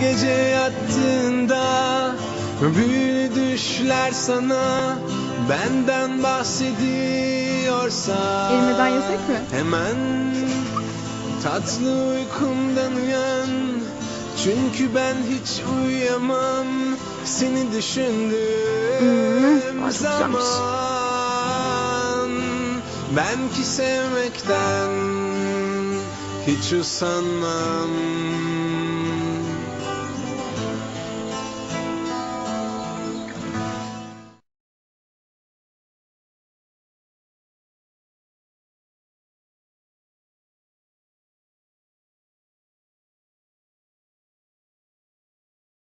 gece yattığında Büyülü düşler sana benden bahsediyorsa Elimden yesek mi? Hemen tatlı uykumdan uyan. Çünkü ben hiç uyuyamam. Seni düşündüğüm hmm, zaman. Ben ki sevmekten hiç usanmam.